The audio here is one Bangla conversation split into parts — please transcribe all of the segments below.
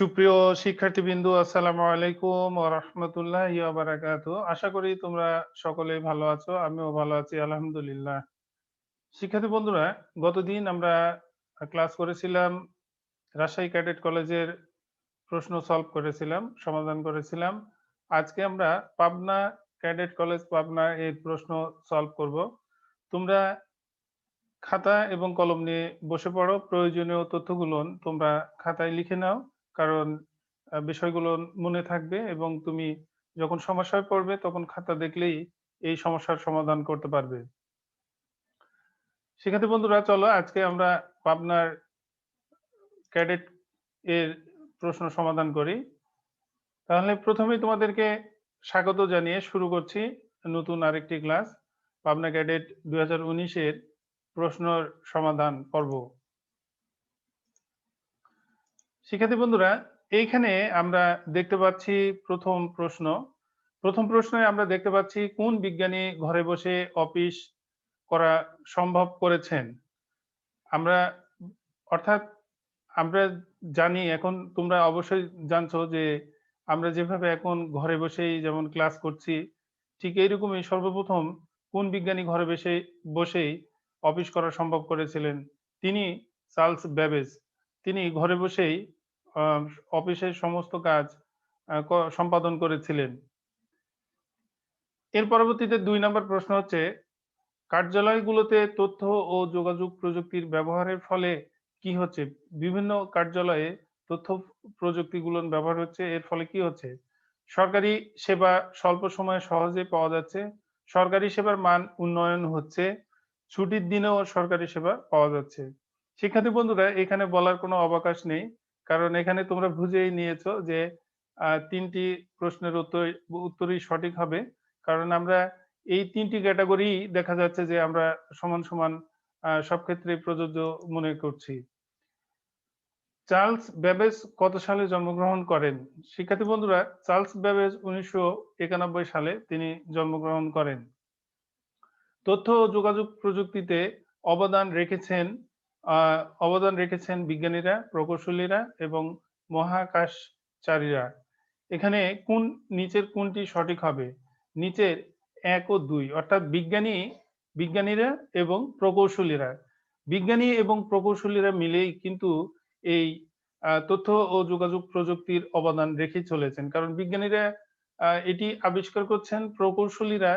সুপ্রিয় শিক্ষার্থীবৃন্দু, আসসালামু আলাইকুম ওয়া রাহমাতুল্লাহি ওয়া বারাকাতুহু। আশা করি তোমরা সকলেই ভালো আছো, আমিও ভালো আছি, আলহামদুলিল্লাহ। শিক্ষার্থী বন্ধুরা, গতদিন আমরা ক্লাস করেছিলাম, রাজশাহী ক্যাডেট কলেজের প্রশ্ন সলভ করেছিলাম, সমাধান করেছিলাম। আজকে আমরা পাবনা ক্যাডেট কলেজ, পাবনা এর প্রশ্ন সলভ করব। তোমরা খাতা এবং কলম নিয়ে বসে পড়ো, প্রয়োজনীয় তথ্যগুলো তোমরা খাতায় লিখে নাও। কারণ বিষয়গুলো মনে থাকবে এবং তুমি যখন সমস্যায় পড়বে তখন খাতা দেখলেই এই সমস্যার সমাধান করতে পারবে। শিক্ষার্থী বন্ধুরা, চলো আজকে আমরা পাবনার ক্যাডেট এর প্রশ্ন সমাধান করি। তাহলে প্রথমেই তোমাদেরকে স্বাগত জানিয়ে শুরু করছি নতুন আরেকটি ক্লাস, পাবনা ক্যাডেট দুই উনিশের প্রশ্নর সমাধান পর্ব। শিক্ষার্থী বন্ধুরা, এইখানে আমরা দেখতে পাচ্ছি প্রথম প্রশ্ন। প্রথম প্রশ্নে আমরা দেখতে পাচ্ছি কোন বিজ্ঞানী ঘরে বসে অফিস করা সম্ভব করেছেন? আমরা, অর্থাৎ আমরা জানি, এখন তোমরা অবশ্যই জানছো যে আমরা যেভাবে এখন ঘরে বসেই যেমন ক্লাস করছি, ঠিক এইরকমই সর্বপ্রথম কোন বিজ্ঞানী ঘরে বসে, বসেই অফিস করা সম্ভব করেছিলেন? তিনি চার্লস ব্যাবেজ। তিনি ঘরে বসেই অফিসের সমস্ত কাজ সম্পাদন করেছিলেন। এর পরবর্তীতে দুই নম্বর প্রশ্ন হচ্ছে, কার্যালয়গুলোতে তথ্য ও যোগাযোগ প্রযুক্তির ব্যবহারের ফলে কি হচ্ছে? বিভিন্ন কার্যালয়ে তথ্য প্রযুক্তিগুলো ব্যবহার হচ্ছে, এর ফলে কি হচ্ছে? সরকারি সেবা স্বল্প সময়ে সহজে পাওয়া যাচ্ছে, সরকারি সেবার মান উন্নয়ন হচ্ছে, ছুটির দিনেও সরকারি সেবা পাওয়া যাচ্ছে। শিক্ষার্থী বন্ধুরা, এখানে বলার কোনো অবকাশ নেই। কারণ এখানে তোমরা বুঝেই নিয়েছো যে তিনটি প্রশ্নের উত্তর, উত্তরই সঠিক হবে। কারণ আমরা এই তিনটি ক্যাটাগরি দেখা যাচ্ছে যে আমরা সমান সমান সব ক্ষেত্রে প্রযোজ্য মনে করছি। চার্লস ব্যাবেজ কত সালে জন্মগ্রহণ করেন? শিক্ষার্থী বন্ধুরা, চার্লস ব্যাবেজ উনিশশো একানব্বই সালে তিনি জন্মগ্রহণ করেন। তথ্য ও যোগাযোগ প্রযুক্তিতে অবদান রেখেছেন অবদান রেখেছেন বিজ্ঞানীরা, প্রকৌশলীরা এবং মহাকাশচারীরা। এখানে কোন নিচের কোনটি সঠিক হবে? নিচের এক ও দুই। অর্থাৎ বিজ্ঞানী, বিজ্ঞানীরা এবং প্রকৌশলীরা। বিজ্ঞানী এবং প্রকৌশলীরা মিলেই কিন্তু এই তথ্য ও যোগাযোগ প্রযুক্তির অবদান রেখে চলেছেন। কারণ বিজ্ঞানীরা এটি আবিষ্কার করছেন, প্রকৌশলীরা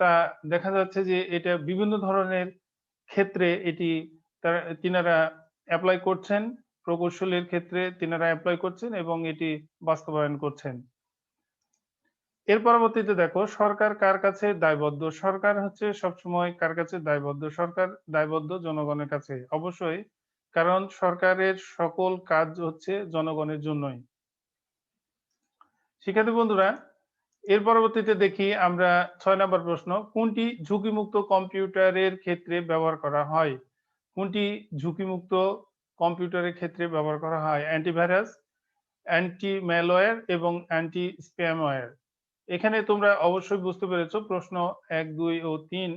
তা দেখা যাচ্ছে যে এটা বিভিন্ন ধরনের ক্ষেত্রে এটি তিনারা অ্যাপ্লাই করছেন, প্রকৌশলের ক্ষেত্রে তিনারা অ্যাপ্লাই করছেন এবং এটি বাস্তবায়ন করছেন। এর পরবর্তীতে দেখো, সরকার কার কাছে দায়বদ্ধ? সরকার হচ্ছে সবসময় কার কাছে দায়বদ্ধ? সরকার দায়বদ্ধ জনগণের কাছে। অবশ্যই, কারণ সরকারের সকল কাজ হচ্ছে জনগণের জন্যই। শিক্ষার্থী বন্ধুরা, এর পরবর্তীতে দেখি আমরা ছয় নম্বর প্রশ্ন, কোনটি ঝুঁকিমুক্ত কম্পিউটারের ক্ষেত্রে ব্যবহার করা হয়? কোনটি ঝুঁকিমুক্ত কম্পিউটারের ক্ষেত্রে ব্যবহার করা হয়? অ্যান্টিভাইরাস অ্যান্টি ম্যালওয়্যার এবং অ্যান্টি স্প্যামওয়্যার এখানে তোমরা অবশ্যই বুঝতে পেরেছ প্রশ্ন এক দুই ও তিন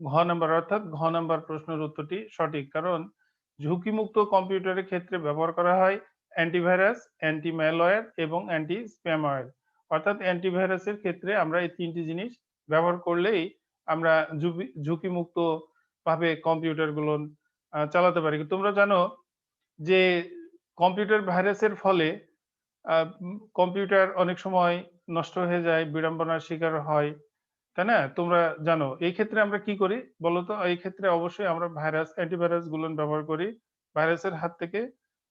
ঘ নাম্বার অর্থাৎ ঘ নাম্বার প্রশ্নের উত্তরটি সঠিক। কারণ ঝুঁকিমুক্ত কম্পিউটারের ক্ষেত্রে ব্যবহার করা হয় অ্যান্টিভাইরাস অ্যান্টি ম্যালওয়্যার এবং অ্যান্টি স্প্যামওয়্যার অর্থাৎ অ্যান্টিভাইরাসের ক্ষেত্রে আমরা এই তিনটি জিনিস ব্যবহার করলেই আমরা ঝুঁকি- ঝুঁকিমুক্ত ভাবে কম্পিউটারগুলো আহ, চালাতে পারি। তোমরা জানো যে কম্পিউটার ভাইরাসের ফলে কম্পিউটার অনেক সময় নষ্ট হয়ে যায়, বিড়ম্বনার শিকার হয়, তাই না? তোমরা জানো, এই ক্ষেত্রে আমরা কি করি বলতো এই ক্ষেত্রে অবশ্যই আমরা ভাইরাস, অ্যান্টিভাইরাসগুলো ব্যবহার করি ভাইরাসের হাত থেকে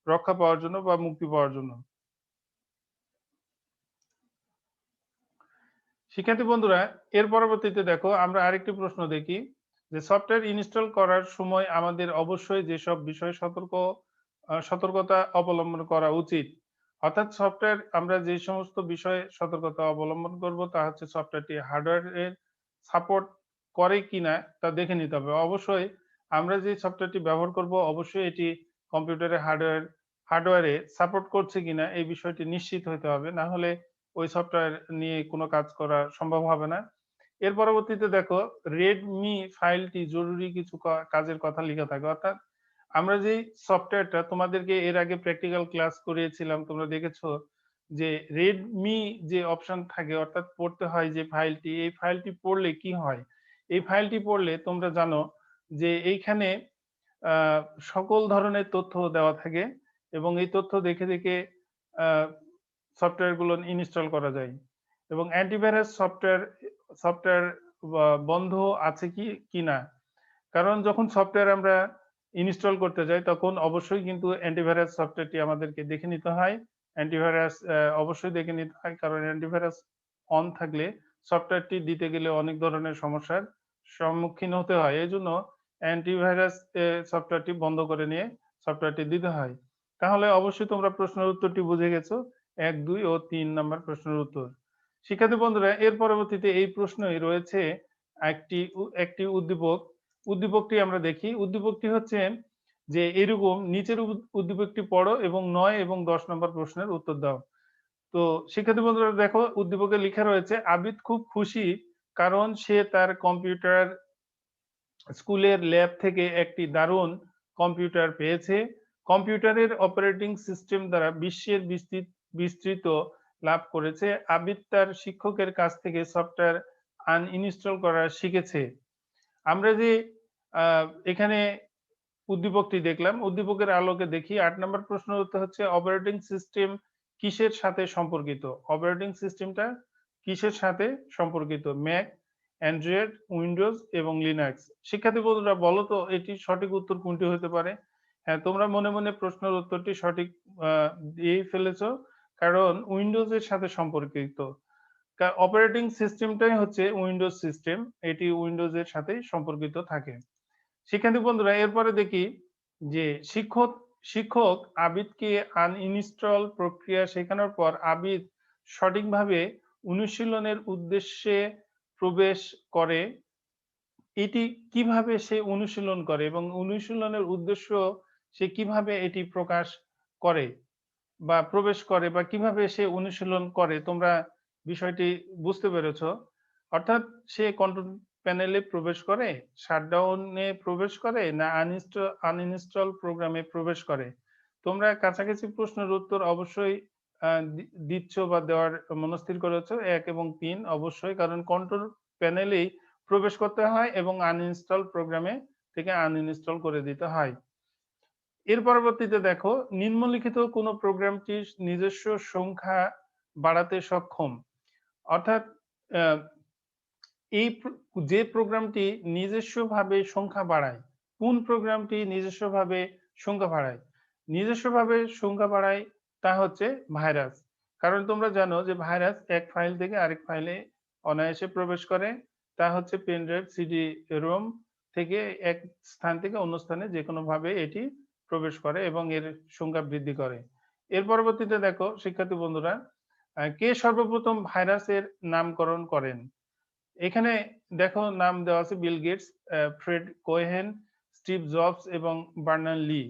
রক্ষা পাওয়ার জন্য বা মুক্তি পাওয়ার জন্য। শিক্ষার্থী বন্ধুরা, এর পরবর্তীতে দেখো আমরা আরেকটি প্রশ্ন দেখি। যে সফটওয়্যার ইনস্টল করার সময় আমাদের অবশ্যই যেসব বিষয়ে সতর্ক সতর্কতা অবলম্বন করা উচিত। অর্থাৎ সফটওয়্যার আমরা যে সমস্ত বিষয়ে সতর্কতা অবলম্বন করব তা হচ্ছে সফটওয়্যারটি হার্ডওয়্যারের সাপোর্ট করে কিনা তা দেখে নিতে হবে। অবশ্যই আমরা যে সফটওয়্যারটি ব্যবহার করব অবশ্যই এটি কম্পিউটারে হার্ডওয়্যার হার্ডওয়্যারে সাপোর্ট করছে কিনা এই বিষয়টি নিশ্চিত হতে হবে। না হলে ওই সফটওয়্যার নিয়ে কোনো কাজ করা সম্ভব হবে না। এর পরবর্তীতে দেখো রেডমি ফাইলটি জরুরি কিছু কাজের কথা লেখা থাকে। অর্থাৎ আমরা যেই সফটওয়্যারটা তোমাদেরকে এর আগে প্র্যাকটিক্যাল ক্লাস করিয়েছিলাম, তোমরা দেখেছ যে রেডমি যে অপশন থাকে, অর্থাৎ পড়তে হয় যে ফাইলটি এই ফাইলটি পড়লে কি হয়? এই ফাইলটি পড়লে তোমরা জানো যে এইখানে সকল ধরনের তথ্য দেওয়া থাকে এবং এই তথ্য দেখে দেখে সফটওয়্যারগুলো ইনস্টল করা যায়। এবং অ্যান্টিভাইরাস সফটওয়্যার সফটওয়্যার বন্ধ আছে কি কিনা কারণ যখন সফটওয়্যার আমরা ইনস্টল করতে যাই, তখন অবশ্যই কিন্তু অ্যান্টিভাইরাস সফটওয়্যারটি আমাদেরকে দেখে নিতে হয়। অ্যান্টিভাইরাস অবশ্যই দেখে নিতে হয়, কারণ অ্যান্টিভাইরাস অন থাকলে সফটওয়্যারটি দিতে গেলে অনেক ধরনের সমস্যার সম্মুখীন হতে হয়। এই জন্য অ্যান্টিভাইরাস সফটওয়্যারটি বন্ধ করে নিয়ে সফটওয়্যারটি দিতে হয়। তাহলে অবশ্যই তোমরা প্রশ্নের উত্তরটি বুঝে গেছো। এক, দুই ও তিন নাম্বার প্রশ্নের উত্তর। শিক্ষার্থী বন্ধুরা, এর পরবর্তীতে এই প্রশ্নই রয়েছে একটি একটি উদ্দীপক। উদ্দীপকটি আমরা দেখি। উদ্দীপকটি হচ্ছে যে, এরকম নিচের উদ্দীপকটি পড়ো এবং নয় এবং দশ নম্বর প্রশ্নের উত্তর দাও। তো শিক্ষার্থী বন্ধুরা, দেখো, উদ্দীপকে লেখা রয়েছে, আবিদ খুব খুশি কারণ সে তার কম্পিউটার স্কুলের ল্যাব থেকে একটি দারুণ কম্পিউটার পেয়েছে। কম্পিউটারের অপারেটিং সিস্টেম দ্বারা বিশ্বের বিস্তৃত বিস্তৃত লাভ করেছে। আবিদ তার শিক্ষকের কাছ থেকে সফটওয়্যার আনইনস্টল করা শিখেছে। আমরা যে এখানে উদ্দীপকটি দেখলাম, উদ্দীপকের আলোকে দেখি, আট নম্বর প্রশ্ন হচ্ছে অপারেটিং সিস্টেম কিসের সাথে সম্পর্কিত? অপারেটিং সিস্টেমটা কিসের সাথে সম্পর্কিত? ম্যাক অ্যান্ড্রয়েড উইন্ডোজ এবং লিনাক্স শিক্ষার্থী বন্ধুরা, বলো তো, এটি সঠিক উত্তর কোনটি হতে পারে? হ্যাঁ তোমরা মনে মনে প্রশ্নের উত্তরটি সঠিক দিয়েই ফেলেছ। কারণ উইন্ডোজ এর সাথে সম্পর্কিত। অপারেটিং সিস্টেমটাই হচ্ছে উইন্ডোজ সিস্টেম এটি উইন্ডোজ এর সাথে সম্পর্কিত থাকে। শিক্ষার্থী বন্ধুরা, এরপরে দেখি যে শিক্ষক শিক্ষক আবিদকে আনইনস্টল প্রক্রিয়া শেখানোর পর আবিদ সঠিকভাবে অনুশীলনের উদ্দেশ্যে প্রবেশ করে। এটি কীভাবে সে অনুশীলন করে এবং অনুশীলনের উদ্দেশ্য সে কীভাবে এটি প্রকাশ করে? বা প্রবেশ করে বা কীভাবে সে অনুশীলন করে, তোমরা বিষয়টি বুঝতে পেরেছ। অর্থাৎ সে কন্ট্রোল প্যানেলে প্রবেশ করে শাটডাউনে প্রবেশ করে না আনইনস্টল আনইনস্টল প্রোগ্রামে প্রবেশ করে। তোমরা কাছাকাছি প্রশ্নের উত্তর অবশ্যই দিচ্ছ বা দেওয়ার মনস্থির করেছ, এক এবং তিন অবশ্যই, কারণ কন্ট্রোল প্যানেলেই প্রবেশ করতে হয় এবং আনইনস্টল প্রোগ্রামে থেকে আনইনস্টল করে দিতে হয়। এর পরবর্তীতে দেখো, নিম্নলিখিত কোন প্রোগ্রামটি নিজস্ব সংখ্যা বাড়াতে সক্ষম। অর্থাৎ এই যে প্রোগ্রামটি নিজস্বভাবে সংখ্যা বাড়ায়, কোন প্রোগ্রামটি নিজস্বভাবে সংখ্যা বাড়ায়? নিজস্বভাবে সংখ্যা বাড়ায় তা হচ্ছে ভাইরাস। কারণ তোমরা জানো যে ভাইরাস এক ফাইল থেকে আরেক ফাইলে অনায়াসে প্রবেশ করে। তা হচ্ছে পেন ড্রাইভ সিডি, রোম থেকে এক স্থান থেকে অন্য স্থানে যে কোনো ভাবে এটি প্রবেশ করে এবং এর সংখ্যা বৃদ্ধি করে। এর পরবর্তীতে দেখো, শিক্ষার্থী বন্ধুরা কে সর্বপ্রথম ভাইরাসের নামকরণ করেন? এখানে দেখো নাম দেওয়া আছে Bill Gates Fred Cohen, Steve Jobs এবং বার্নান লি।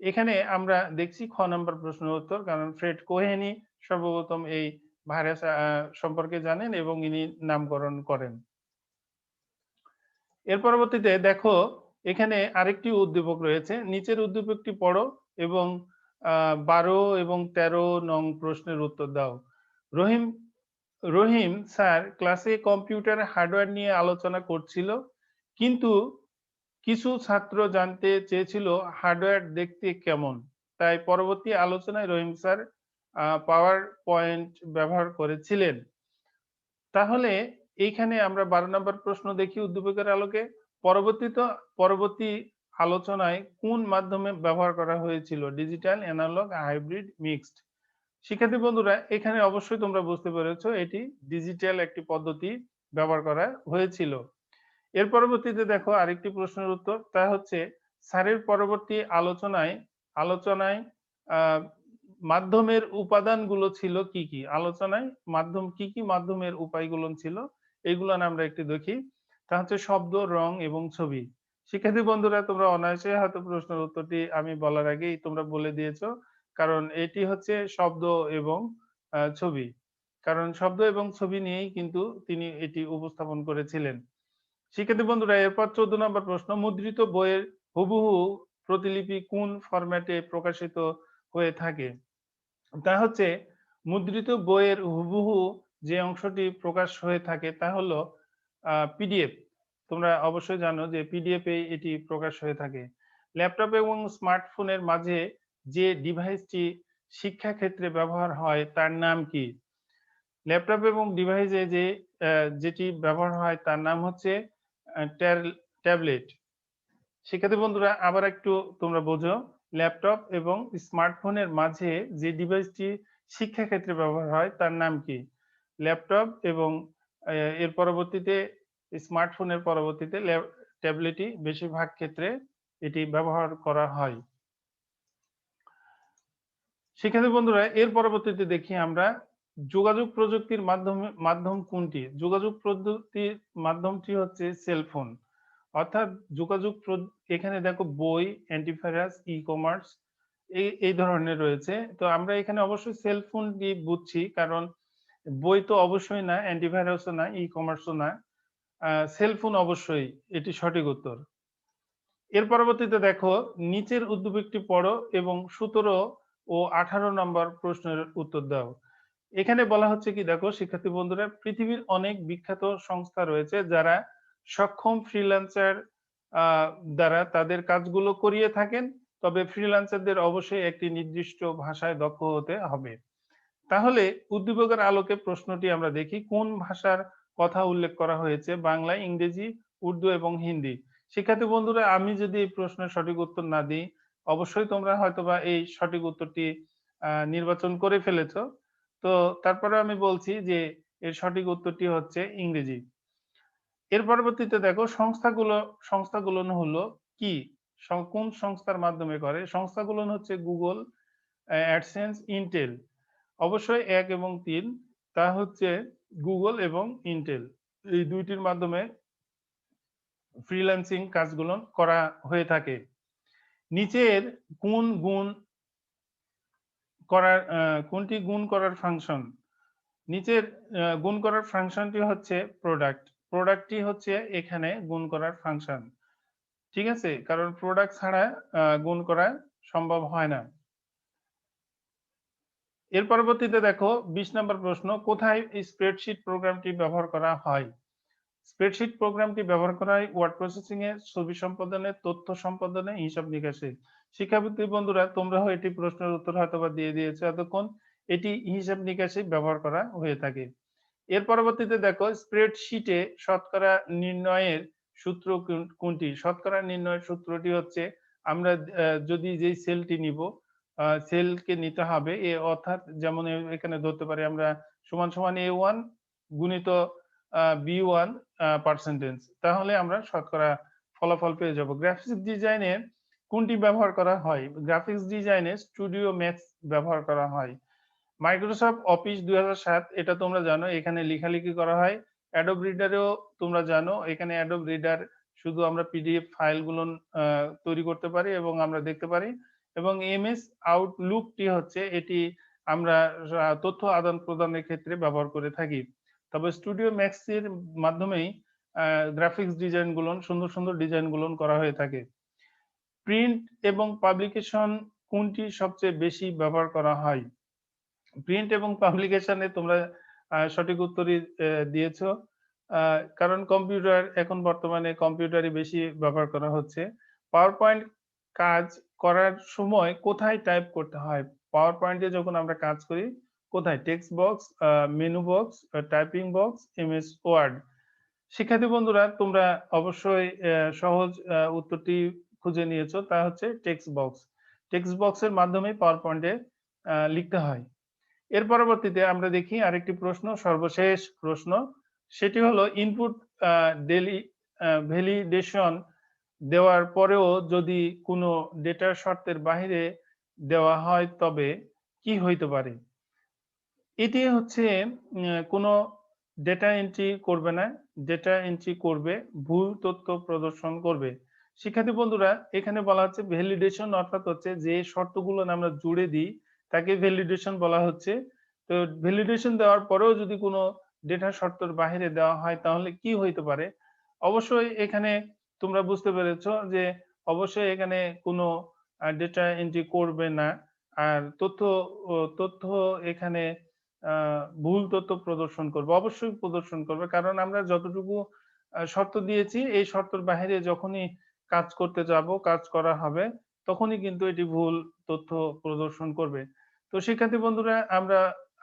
এখানে আমরা দেখছি খ নম্বর প্রশ্নের উত্তর, কারণ ফ্রেড কোহেনই সর্বপ্রথম এই ভাইরাস সম্পর্কে জানেন এবং ইনি নামকরণ করেন। এর পরবর্তীতে দেখো এখানে আরেকটি উদ্দীপক রয়েছে। নিচের উদ্দীপকটি পড়ো এবং বারো এবং তেরো নং প্রশ্নের উত্তর দাও। রহিম রহিম স্যার ক্লাসে কম্পিউটার হার্ডওয়্যার নিয়ে আলোচনা করছিল, কিন্তু কিছু ছাত্র জানতে চেয়েছিল হার্ডওয়্যার দেখতে কেমন। তাই পরবর্তী আলোচনায় রহিম স্যার পাওয়ার পয়েন্ট ব্যবহার করেছিলেন। তাহলে এইখানে আমরা বারো নম্বর প্রশ্ন দেখি উদ্দীপকের আলোকে। পরবর্তীত, পরবর্তী আলোচনায় কোন মাধ্যমে ব্যবহার করা হয়েছিল? Digital, analog, hybrid, mixed? শিক্ষার্থী বন্ধুরা, এখানে অবশ্যই তোমরা বুঝতে পেরেছ এটি ডিজিটাল একটি পদ্ধতি ব্যবহার করা হয়েছিল। এর পরবর্তীতে দেখো আরেকটি প্রশ্নের উত্তর, তা হচ্ছে, স্যারের পরবর্তী আলোচনায় আলোচনায় মাধ্যমের উপাদানগুলো ছিল কি কি? আলোচনায় মাধ্যম, কি কি মাধ্যমের উপায়গুলো ছিল? এইগুলো আমরা একটু দেখি। তা হচ্ছে শব্দ, রং এবং ছবি। শিক্ষার্থী বন্ধুরা, তোমরা অনায়াসে হয়তো প্রশ্নের উত্তরটি আমি বলার আগেই তোমরা বলে দিয়েছ, কারণ এটি হচ্ছে শব্দ এবং ছবি। কারণ শব্দ এবং ছবি নিয়েই কিন্তু তিনি এটি উপস্থাপন করেছিলেন। শিক্ষার্থী বন্ধুরা, এরপর চোদ্দ নম্বর প্রশ্ন, মুদ্রিত বইয়ের হুবহু প্রতিলিপি কোন ফরম্যাটে প্রকাশিত হয়ে থাকে? তা হচ্ছে, মুদ্রিত বইয়ের হুবহু যে অংশটি প্রকাশ হয়ে থাকে তা হলো পিডিএফ তোমরা অবশ্যই জানো যে পিডিএফ এ এটি প্রকাশ হয়ে থাকে। ল্যাপটপ এবং স্মার্টফোনের মাঝে যে ডিভাইসটি শিক্ষা ক্ষেত্রে ব্যবহার হয়, তার নাম কি? ল্যাপটপ এবং ডিভাইসে যে যেটি ব্যবহার হয়, তার নাম হচ্ছে ট্যাবলেট শিক্ষার্থী বন্ধুরা, আবার একটু তোমরা বোঝো। ল্যাপটপ এবং স্মার্টফোনের মাঝে যে ডিভাইসটি শিক্ষা ক্ষেত্রে ব্যবহার হয়, তার নাম কি? ল্যাপটপ এবং এর পরবর্তীতে স্মার্টফোনের পরবর্তীতে ট্যাবলেটই বেশিরভাগ ক্ষেত্রে এটি ব্যবহার করা হয়। শিক্ষার্থী বন্ধুরা, এর পরবর্তীতে দেখি আমরা যোগাযোগ প্রযুক্তির মাধ্যমে, মাধ্যম কোনটি? যোগাযোগ প্রযুক্তির মাধ্যমটি হচ্ছে সেলফোন অর্থাৎ যোগাযোগ এখানে দেখো বই অ্যান্টিভাইরাস ই কমার্স এই এই ধরনের রয়েছে। তো আমরা এখানে অবশ্যই সেলফোন দিয়ে বুঝছি, কারণ বই তো অবশ্যই না অ্যান্টিভাইরাসও না ই কমার্সও না সেলফোন অবশ্যই, এটি সঠিক উত্তর। এর পরবর্তীতে দেখো, নিচের উদ্দীপকটি পড়ো এবং সতেরো ও আঠারো নম্বর প্রশ্নের উত্তর দাও। এখানে বলা হচ্ছে কি, দেখো, শিক্ষার্থী বন্ধুরা, পৃথিবীর অনেক বিখ্যাত সংস্থা রয়েছে যারা সক্ষম ফ্রিল্যান্সার দ্বারা তাদের কাজগুলো করিয়ে থাকেন, তবে ফ্রিল্যান্সারদের অবশ্যই একটি নির্দিষ্ট ভাষায় দক্ষ হতে হবে। তাহলে উদ্দীপকের আলোকে প্রশ্নটি আমরা দেখি, কোন ভাষার কথা উল্লেখ করা হয়েছে? বাংলা ইংরেজি, উর্দু এবং হিন্দি। শিক্ষার্থী বন্ধুরা, আমি যদি এই প্রশ্নের সঠিক উত্তর না দিই, অবশ্যই তোমরা হয়তোবা এই সঠিক উত্তরটি নির্বাচন করে ফেলেছ। তো তারপরে আমি বলছি যে, এর সঠিক উত্তরটি হচ্ছে ইংরেজি। এর পরবর্তীতে দেখো, সংস্থাগুলো সংস্থাগুলো হলো কি? কোন সংস্থার মাধ্যমে করে? সংস্থাগুলো হচ্ছে গুগল, অ্যাডসেন্স, ইন্টেল। অবশ্যই এক এবং তিন, তা হচ্ছে গুগল এবং ইন্টেল এই দুইটির মাধ্যমে ফ্রিল্যান্সিং কাজগুলো করা হয়ে থাকে। নিচের কোন গুণ করার কোনটি গুণ করার ফাংশন নিচের গুণ করার ফাংশনটি হচ্ছে প্রোডাক্ট প্রোডাক্টটি হচ্ছে এখানে গুণ করার ফাংশন ঠিক আছে? কারণ প্রোডাক্ট ছাড়া গুণ করা সম্ভব হয় না। এর পরবর্তীতে দেখো বিশ নম্বর প্রশ্ন, কোথায় স্প্রেডশিট প্রোগ্রামটি ব্যবহার করা হয়? স্প্রেডশিট প্রোগ্রামটি ব্যবহার করা হয় ওয়ার্ড প্রসেসিং এ, ছবি সম্পাদনে, তথ্য সম্পাদনে, হিসাব নিকাশে। শিক্ষার্থী বন্ধুরা তোমরাও এটি প্রশ্নের উত্তর হয়তো বা দিয়ে দিয়েছ এতক্ষণ। এটি হিসাব নিকাশে ব্যবহার করা হয়ে থাকে। এর পরবর্তীতে দেখো স্প্রেডশিটে শতকরা নির্ণয়ের সূত্র কোনটি? শতকরা নির্ণয়ের সূত্রটি হচ্ছে, আমরা যদি যেই সেলটি নিব সেলকে নিতে হবে। এ অর্থাৎ যেমন এখানে ধরতে পারি আমরা সমান সমান এ ওয়ান গুণিত বি ওয়ান পার্সেন্টেজ তাহলে আমরা শতকরা ফলাফল পেয়ে যাব। গ্রাফিক্স ডিজাইনে কোনটি ব্যবহার করা হয়? গ্রাফিক্স ডিজাইনে স্টুডিও ম্যাক্স ব্যবহার করা হয়। মাইক্রোসফট অফিস দু হাজার সাত, এটা তোমরা জানো, এখানে লেখালেখি করা হয়। অ্যাডোব রিডারেও তোমরা জানো, এখানে অ্যাডোব রিডার শুধু আমরা পিডিএফ ফাইলগুলো তৈরি করতে পারি এবং আমরা দেখতে পারি। এবং এমএস আউটলুকটি হচ্ছে এটি আমরা তথ্য আদান প্রদানের ক্ষেত্রে ব্যবহার করে থাকি। তবে স্টুডিও ম্যাক্সের মাধ্যমেই গ্রাফিক্স ডিজাইনগুলো সুন্দর সুন্দর ডিজাইনগুলো করা হয়ে থাকে। প্রিন্ট এবং পাবলিকেশন কোনটি সবচেয়ে বেশি ব্যবহার করা হয়? প্রিন্ট এবং পাবলিকেশনে তোমরা সঠিক উত্তরই দিয়েছ। কারণ কম্পিউটার এখন বর্তমানে কম্পিউটারই বেশি ব্যবহার করা হচ্ছে। পাওয়ার পয়েন্ট কাজ করার সময় কোথায় টাইপ করতে হয়? পাওয়ার পয়েন্টে যখন আমরা কাজ করি, কোথায়? Text box menu box typing box MS Word শিক্ষার্থী বন্ধুরা, তোমরা অবশ্যই সহজ উত্তরটি খুঁজে নিয়েছো, তা হচ্ছে টেক্সট বক্স টেক্সট বক্সের মাধ্যমে পাওয়ার পয়েন্টে লিখতে হয়। এর পরবর্তীতে আমরা দেখি আরেকটি প্রশ্ন, সর্বশেষ প্রশ্ন। সেটি হলো ইনপুট ডেলি ভ্যালিডেশন দেওয়ার পরেও যদি কোনো ডেটার শর্তের বাহিরে দেওয়া হয়, তবে কি হইতে পারে? এটি হচ্ছে কোনো ডেটা এন্ট্রি করবে না। ডেটা এন্ট্রি করবে, ভুল তথ্য প্রদর্শন করবে। শিক্ষার্থী বন্ধুরা, এখানে বলা হচ্ছে ভ্যালিডেশন অর্থাৎ হচ্ছে যে শর্তগুলো আমরা জুড়ে দিই, তাকে ভ্যালিডেশন বলা হচ্ছে। তো ভ্যালিডেশন দেওয়ার পরেও যদি কোনো ডেটা শর্তের বাহিরে দেওয়া হয়, তাহলে কি হইতে পারে? অবশ্যই এখানে তোমরা বুঝতে পেরেছ যে অবশ্যই এখানে কোনো ডেটা এন্ট্রি করবে না। আর তথ্য তথ্য এখানে ভুল তথ্য প্রদর্শন করবে, অবশ্যই প্রদর্শন করবে। কারণ আমরা যতটুকু শর্ত দিয়েছি, এই শর্তের বাইরে যখনই কাজ করতে যাব, কাজ করা হবে, তখনই কিন্তু এটি ভুল তথ্য প্রদর্শন করবে। তো শিক্ষার্থী বন্ধুরা, আমরা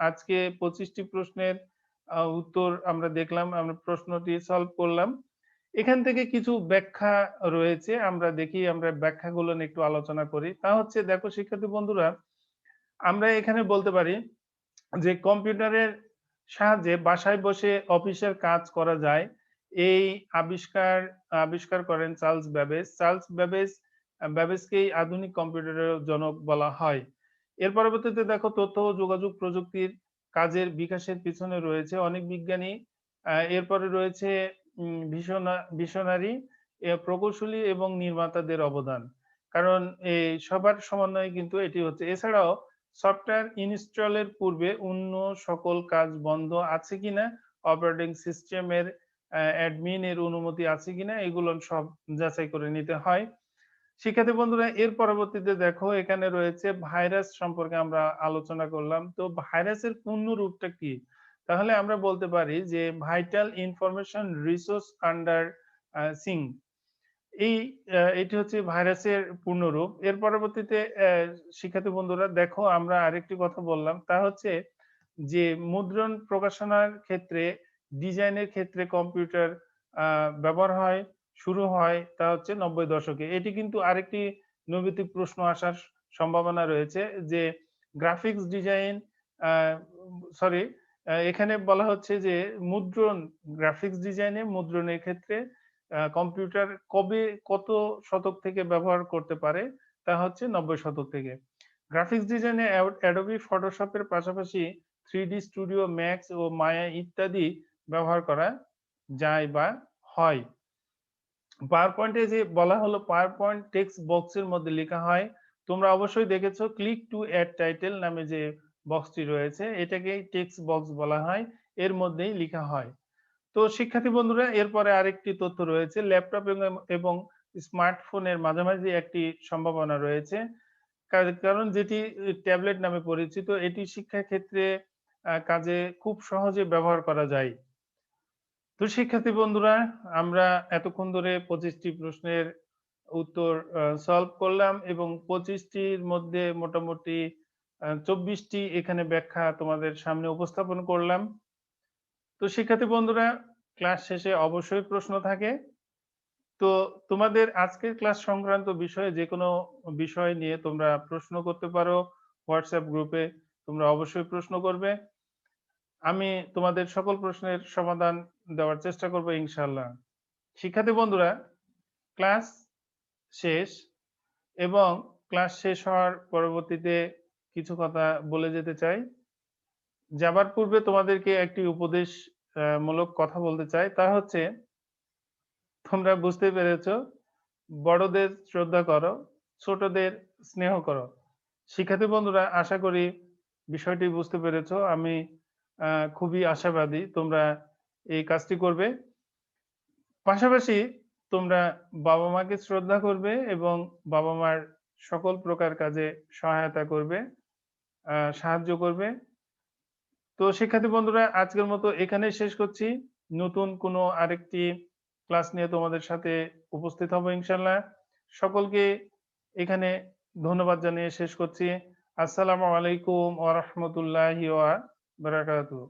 আজকে পঁচিশটি প্রশ্নের উত্তর আমরা দেখলাম, আমরা প্রশ্নটি সলভ করলাম। এখান থেকে কিছু ব্যাখ্যা রয়েছে, আমরা দেখি, আমরা ব্যাখ্যাগুলো একটু আলোচনা করি। তা হচ্ছে, দেখো শিক্ষার্থী বন্ধুরা, আমরা এখানে বলতে পারি যে কম্পিউটারের সাহায্যে বাসায় বসে অফিসের কাজ করা যায়। এই আবিষ্কার আবিষ্কার করেন চার্লস ব্যাবেজ। চার্লস ব্যাবেজ, ব্যাবেজকেই আধুনিক কম্পিউটারের জনক বলা হয়। এর পরবর্তীতে দেখো, তথ্য ও যোগাযোগ প্রযুক্তির কাজের বিকাশের পিছনে রয়েছে অনেক বিজ্ঞানী। এরপরে রয়েছে ভীষণা- প্রকৌশলী এবং নির্মাতাদের অবদান। কারণ এই সবার সমন্বয়ে কিন্তু এটি হচ্ছে। এছাড়াও, সফটওয়্যার ইনস্টলের পূর্বে অন্য সকল কাজ বন্ধ আছে কিনা, অপারেটিং সিস্টেমের অ্যাডমিন এর অনুমতি আছে কিনা, এগুলো সব যাচাই করে নিতে হয়। শিক্ষার্থী বন্ধুরা, এর পরবর্তীতে দেখো, এখানে রয়েছে ভাইরাস সম্পর্কে আমরা আলোচনা করলাম। তো ভাইরাসের পূর্ণ রূপটা কি? তাহলে আমরা বলতে পারি যে vital information resource under siege এই এটি হচ্ছে ভাইরাসের পূর্ণরূপ। এর পরবর্তীতে শিক্ষার্থী বন্ধুরা, দেখো আমরা আরেকটি কথা বললাম। তা হচ্ছে যে মুদ্রণ প্রকাশনার ক্ষেত্রে, ডিজাইনের ক্ষেত্রে কম্পিউটার ব্যবহার হয়, শুরু হয় তা হচ্ছে নব্বই দশকে। এটি কিন্তু আরেকটি নৈমিত্তিক প্রশ্ন আসার সম্ভাবনা রয়েছে যে গ্রাফিক্স ডিজাইন সরি এখানে বলা হচ্ছে যে মুদ্রণ গ্রাফিক্স ডিজাইনে মুদ্রণের ক্ষেত্রে কম্পিউটার কবে কত শতক থেকে ব্যবহার করতে পারে, তা হচ্ছে নব্বই শতক থেকে। গ্রাফিক্স ডিজাইনে অ্যাডোবি ফটোশপের পাশাপাশি থ্রি ডি স্টুডিও ম্যাক্স ও মায়া ইত্যাদি ব্যবহার করা যায় বা হয়। পাওয়ার পয়েন্টে যে বলা হলো পাওয়ার পয়েন্ট টেক্সট বক্সের মধ্যে লেখা হয়, তোমরা অবশ্যই দেখেছ ক্লিক টু অ্যাড টাইটেল নামে যে বক্সটি রয়েছে এটাকে টেক্সট বক্স বলা হয়, এর মধ্যেই লেখা হয়। তো শিক্ষার্থী বন্ধুরা, এরপরে আরেকটি তথ্য রয়েছে ল্যাপটপ এবং স্মার্টফোনের মাঝামাঝি একটি সম্ভাবনা রয়েছে। কার- কারণ যেটি ট্যাবলেট নামে পরিচিত, এটি শিক্ষা ক্ষেত্রে কাজে খুব সহজে ব্যবহার করা যায়। তো শিক্ষার্থী বন্ধুরা, আমরা এতক্ষণ ধরে পঁচিশটি প্রশ্নের উত্তর সলভ করলাম এবং পঁচিশটির মধ্যে মোটামুটি চব্বিশটি এখানে ব্যাখ্যা তোমাদের সামনে উপস্থাপন করলাম। তো শিক্ষার্থী বন্ধুরা, ক্লাস শেষে অবশ্যই প্রশ্ন থাকে। তো তোমাদের আজকের ক্লাস সংক্রান্ত বিষয়ে যে কোনো বিষয় নিয়ে তোমরা প্রশ্ন করতে পারো হোয়াটসঅ্যাপ গ্রুপে, তোমরা অবশ্যই প্রশ্ন করবে। আমি তোমাদের সকল প্রশ্নের সমাধান দেওয়ার চেষ্টা করব ইনশাল্লাহ শিক্ষার্থী বন্ধুরা, ক্লাস শেষ এবং ক্লাস শেষ হওয়ার পরবর্তীতে কিছু কথা বলে যেতে চাই। যাবার পূর্বে তোমাদেরকে একটি উপদেশ মূলক কথা বলতে চাই। তা হচ্ছে, তোমরা বুঝতে পেরেছ, বড়দের শ্রদ্ধা করো, ছোটদের স্নেহ করো। শিক্ষার্থী বন্ধুরা, আশা করি বিষয়টি বুঝতে পেরেছ। আমি খুবই আশাবাদী তোমরা এই কাজটি করবে। পাশাপাশি তোমরা বাবা মাকে শ্রদ্ধা করবে এবং বাবা মার সকল প্রকার কাজে সহায়তা করবে। সাহায্য করবে। তো শিক্ষার্থী বন্ধুরা, আজকের মতো এখানে শেষ করছি। নতুন কোনো আরেকটি ক্লাস নিয়ে তোমাদের সাথে উপস্থিত হব ইনশাল্লাহ সকলকে এখানে ধন্যবাদ জানিয়ে শেষ করছি। আসসালামু আলাইকুম ওয়া বারাকাতুহু।